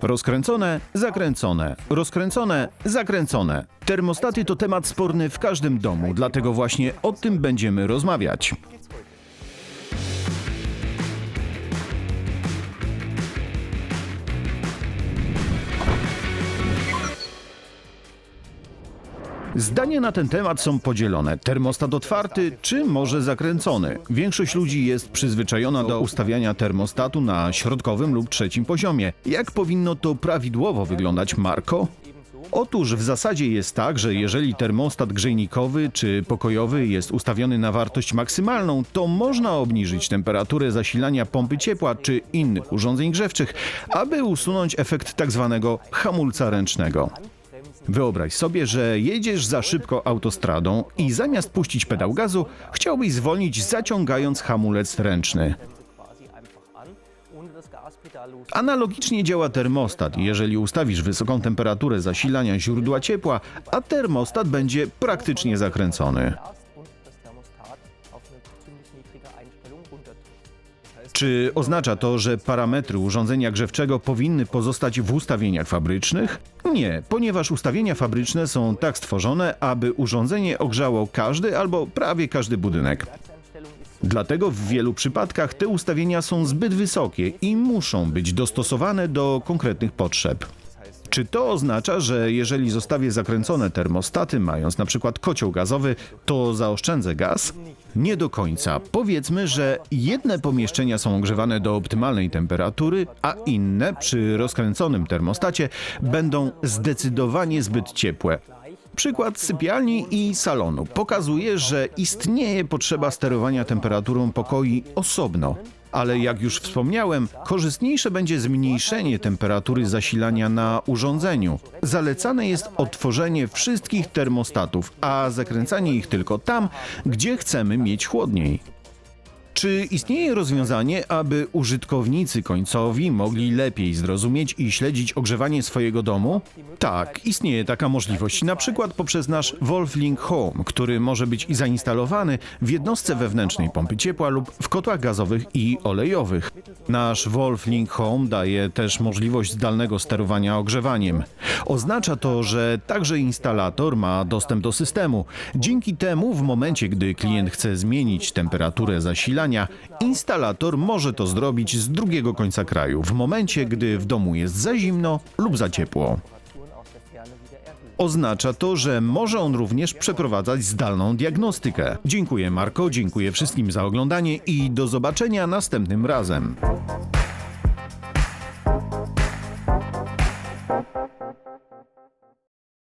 Rozkręcone, zakręcone, rozkręcone, zakręcone. Termostaty to temat sporny w każdym domu, dlatego właśnie o tym będziemy rozmawiać. Zdania na ten temat są podzielone. Termostat otwarty czy może zakręcony? Większość ludzi jest przyzwyczajona do ustawiania termostatu na środkowym lub trzecim poziomie. Jak powinno to prawidłowo wyglądać, Marko? Otóż w zasadzie jest tak, że jeżeli termostat grzejnikowy czy pokojowy jest ustawiony na wartość maksymalną, to można obniżyć temperaturę zasilania pompy ciepła czy innych urządzeń grzewczych, aby usunąć efekt tak zwanego hamulca ręcznego. Wyobraź sobie, że jedziesz za szybko autostradą i zamiast puścić pedał gazu, chciałbyś zwolnić zaciągając hamulec ręczny. Analogicznie działa termostat. Jeżeli ustawisz wysoką temperaturę zasilania źródła ciepła, a termostat będzie praktycznie zakręcony. Czy oznacza to, że parametry urządzenia grzewczego powinny pozostać w ustawieniach fabrycznych? Nie, ponieważ ustawienia fabryczne są tak stworzone, aby urządzenie ogrzało każdy albo prawie każdy budynek. Dlatego w wielu przypadkach te ustawienia są zbyt wysokie i muszą być dostosowane do konkretnych potrzeb. Czy to oznacza, że jeżeli zostawię zakręcone termostaty, mając na przykład kocioł gazowy, to zaoszczędzę gaz? Nie do końca. Powiedzmy, że jedne pomieszczenia są ogrzewane do optymalnej temperatury, a inne przy rozkręconym termostacie będą zdecydowanie zbyt ciepłe. Przykład sypialni i salonu pokazuje, że istnieje potrzeba sterowania temperaturą pokoi osobno. Ale jak już wspomniałem, korzystniejsze będzie zmniejszenie temperatury zasilania na urządzeniu. Zalecane jest odtworzenie wszystkich termostatów, a zakręcanie ich tylko tam, gdzie chcemy mieć chłodniej. Czy istnieje rozwiązanie, aby użytkownicy końcowi mogli lepiej zrozumieć i śledzić ogrzewanie swojego domu? Tak, istnieje taka możliwość, na przykład poprzez nasz Wolflink Home, który może być zainstalowany w jednostce wewnętrznej pompy ciepła lub w kotłach gazowych i olejowych. Nasz Wolflink Home daje też możliwość zdalnego sterowania ogrzewaniem. Oznacza to, że także instalator ma dostęp do systemu. Dzięki temu, w momencie, gdy klient chce zmienić temperaturę zasilania, instalator może to zrobić z drugiego końca kraju, w momencie, gdy w domu jest za zimno lub za ciepło. Oznacza to, że może on również przeprowadzać zdalną diagnostykę. Dziękuję Marko, dziękuję wszystkim za oglądanie i do zobaczenia następnym razem.